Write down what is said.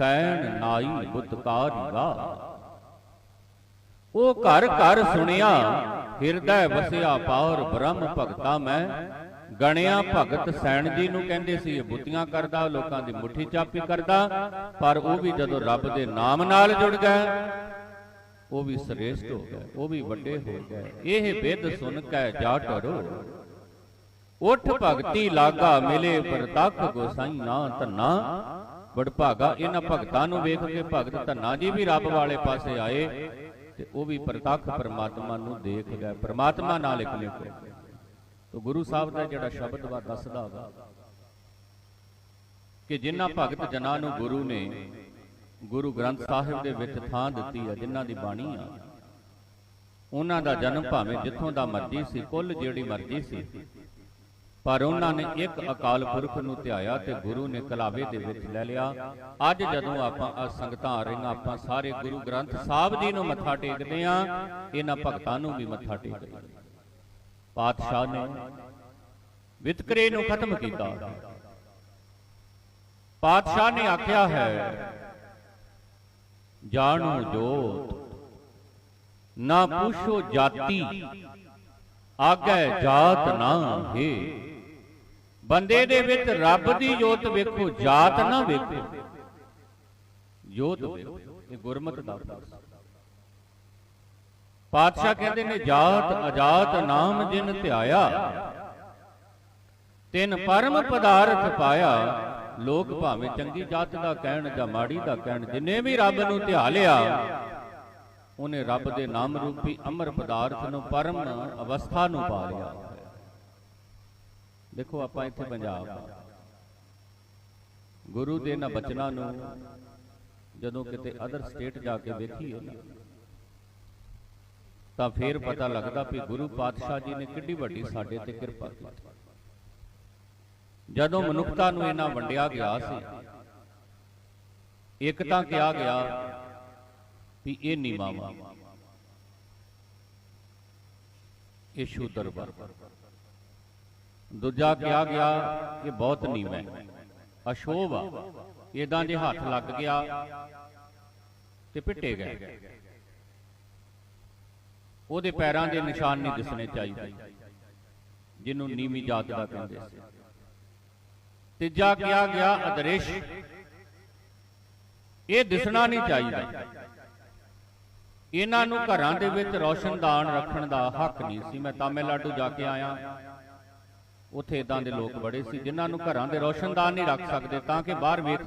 ਸੈਣ ਨਾਈ ਬੁੱਤਕਾਰੀਗਾ ਉਹ ਘਰ ਘਰ ਸੁਣਿਆ, ਹਿਰਦੈ ਵਸਿਆ ਪਾਰ ਬ੍ਰਹਮ ਭਗਤਾ ਮੈਂ। ਗਣਿਆ ਭਗਤ ਸੈਣ ਜੀ ਨੂੰ ਕਹਿੰਦੇ ਸੀ, ਇਹ ਬੁੱਤੀਆਂ ਕਰਦਾ, ਲੋਕਾਂ ਦੀ ਮੁੱਠੀ ਚਾਪੀ ਕਰਦਾ, ਪਰ ਉਹ ਵੀ ਜਦੋਂ ਰੱਬ ਦੇ ਨਾਮ ਨਾਲ ਜੁੜ ਗਏ ਉਹ ਵੀ ਸ੍ਰੇਸ਼ਟ ਹੋ ਗਏ ਉਹ ਵੀ ਵੱਡੇ ਹੋ ਗਏ ਇਹ ਵਿਦ ਸੁਣ ਕੇ ਜਾ ਟਰੋ ਉਠ ਭਗਤੀ ਲਾਗਾ ਮਿਲੇ ਪ੍ਰਤੱਖ ਗੋਸਾਈਆਂ ਧੰਨਾ। ਵਡਭਾਗਾ ਇਹਨਾਂ ਭਗਤਾਂ ਨੂੰ ਵੇਖ ਕੇ ਭਗਤ ਧੰਨਾ ਜੀ ਵੀ ਰੱਬ ਵਾਲੇ ਪਾਸੇ ਆਏ ਤੇ ਉਹ ਵੀ ਪ੍ਰਤੱਖ ਪਰਮਾਤਮਾ ਨੂੰ ਦੇਖ ਗਏ। ਪਰਮਾਤਮਾ ਨਾਲ ਇੱਕ ਲਿਖ ਤੋ ਗੁਰੂ ਸਾਹਿਬ ਦਾ ਜਿਹੜਾ ਸ਼ਬਦ ਵਾ, ਦੱਸਦਾ ਵਾ ਕਿ ਜਿਨ੍ਹਾਂ ਭਗਤ ਜਨਾਂ ਨੂੰ ਗੁਰੂ ਨੇ ਗੁਰੂ ਗ੍ਰੰਥ ਸਾਹਿਬ ਦੇ ਵਿੱਚ ਥਾਂ ਦਿੱਤੀ ਆ ਜਿਨ੍ਹਾਂ ਦੀ ਬਾਣੀ ਆ, ਉਹਨਾਂ ਦਾ ਜਨਮ ਭਾਵੇਂ ਜਿੱਥੋਂ ਦਾ ਮਰਜ਼ੀ ਸੀ, ਕੁੱਲ ਜਿਹੜੀ ਮਰਜ਼ੀ ਸੀ ਪਰ ਉਹਨਾਂ ਨੇ ਇੱਕ ਅਕਾਲ ਪੁਰਖ ਨੂੰ ਧਿਆਇਆ ਤੇ ਗੁਰੂ ਨੇ ਕਲਾਵੇ ਦੇ ਵਿੱਚ ਲੈ ਲਿਆ। ਅੱਜ ਜਦੋਂ ਆਪਾਂ ਆ ਸੰਗਤਾਂ ਆ ਰਹੀਆਂ, ਆਪਾਂ ਸਾਰੇ ਗੁਰੂ ਗ੍ਰੰਥ ਸਾਹਿਬ ਜੀ ਨੂੰ ਮੱਥਾ ਟੇਕਦੇ ਆ ਇਹਨਾਂ ਭਗਤਾਂ ਨੂੰ ਵੀ ਮੱਥਾ ਟੇਕਦੇ ਹਾਂ। ਪਾਤਸ਼ਾਹ ਨੇ ਵਿਤਕਰੇ ਨੂੰ ਖਤਮ ਕੀਤਾ। ਪਾਤਸ਼ਾਹ ਨੇ ਆਖਿਆ ਹੈ, ਜਾਣੋ ਜੋਤ, ਨਾ ਪੁੱਛੋ ਜਾਤੀ, ਆਗੇ ਜਾਤ ਨਾ ਹੈ। ਬੰਦੇ ਦੇ ਵਿੱਚ ਰੱਬ ਦੀ ਜੋਤ ਵੇਖੋ, ਜਾਤ ਨਾ ਵੇਖੋ। ਜੋਤ ਵੇਖੋ, ਇਹ ਗੁਰਮਤਿ ਦਾ ਪਾਤਸ਼ਾਹ ਕਹਿੰਦੇ ਨੇ, ਜਾਤ ਅਜਾਤ ਨਾਮ ਜਿਨ ਧਿਆਇਆ, ਤਿੰਨ ਪਰਮ ਪਦਾਰਥ ਪਾਇਆ, ਲੋਕ ਭਾਵੇਂ ਚੰਗੀ ਜਾਤ ਦਾ ਕਹਿਣ ਜਾਂ ਮਾੜੀ ਦਾ ਕਹਿਣ, ਜਿਨੇ ਵੀ ਰੱਬ ਨੂੰ ਧਿਆ ਲਿਆ, ਉਹਨੇ ਰੱਬ ਦੇ ਨਾਮ ਰੂਪੀ ਅਮਰ ਪਦਾਰਥ ਨੂੰ, ਪਰਮ ਅਵਸਥਾ ਨੂੰ ਪਾ ਲਿਆ। ਦੇਖੋ ਆਪਾਂ ਇੱਥੇ ਪੰਜਾਬ ਗੁਰੂ ਦੇ ਨਾ ਬਚਨਾਂ ਨੂੰ ਜਦੋਂ ਕਿਤੇ ਅਦਰ ਸਟੇਟ ਜਾ ਕੇ ਵੇਖੀਏ ਨਾ ਤਾਂ ਫੇਰ ਪਤਾ ਲੱਗਦਾ ਵੀ ਗੁਰੂ ਪਾਤਸ਼ਾਹ ਜੀ ਨੇ ਕਿੰਨੀ ਵੱਡੀ ਸਾਡੇ ਤੇ ਕਿਰਪਾ ਕੀਤੀ। ਜਦੋਂ ਮਨੁੱਖਤਾ ਨੂੰ ਇਹਨਾਂ ਵੰਡਿਆ ਗਿਆ ਸੀ ਇੱਕ ਤਾਂ ਕਿਹਾ ਗਿਆ ਵੀ ਇਹ ਨੀਵਾਂ ਇਹ ਸ਼ੂਦਰ ਵਰਗ ਦੂਜਾ ਕਿਹਾ ਗਿਆ ਕਿ ਬਹੁਤ ਨੀਵਾਂ ਹੈ। ਅਸ਼ੋਭ ਆ ਇਦਾਂ ਜੇ ਹੱਥ ਲੱਗ ਗਿਆ ਤੇ ਪਿੱਟੇ ਗਏ। ਉਹਦੇ ਪੈਰਾਂ ਦੇ ਨਿਸ਼ਾਨ ਨਹੀਂ ਦਿਸਣੇ ਚਾਹੀਦੇ, ਜਿਹਨੂੰ ਨੀਵੀਂ ਜਾਤ ਦਾ ਕਹਿੰਦੇ ਸੀ। ਤੀਜਾ ਕਿਹਾ ਗਿਆ, ਅਦ੍ਰਿਸ਼, ਇਹ ਦਿਸਣਾ ਨਹੀਂ ਚਾਹੀਦਾ। ਇਹਨਾਂ ਨੂੰ ਘਰਾਂ ਦੇ ਵਿੱਚ ਰੌਸ਼ਨਦਾਨ ਰੱਖਣ ਦਾ ਹੱਕ ਨਹੀਂ ਸੀ। ਮੈਂ ਤਾਮਿਲਨਾਡੂ ਜਾ ਕੇ ਆਇਆ। ਉੱਥੇ ਇਦਾਂ ਦੇ ਲੋਕ ਬੜੇ ਸੀ ਜਿਨ੍ਹਾਂ ਨੂੰ ਘਰਾਂ ਦੇ ਰੌਸ਼ਨਦਾਨ ਨਹੀਂ ਰੱਖ ਸਕਦੇ ਤਾਂ ਕਿ ਬਾਹਰ ਵੇਖ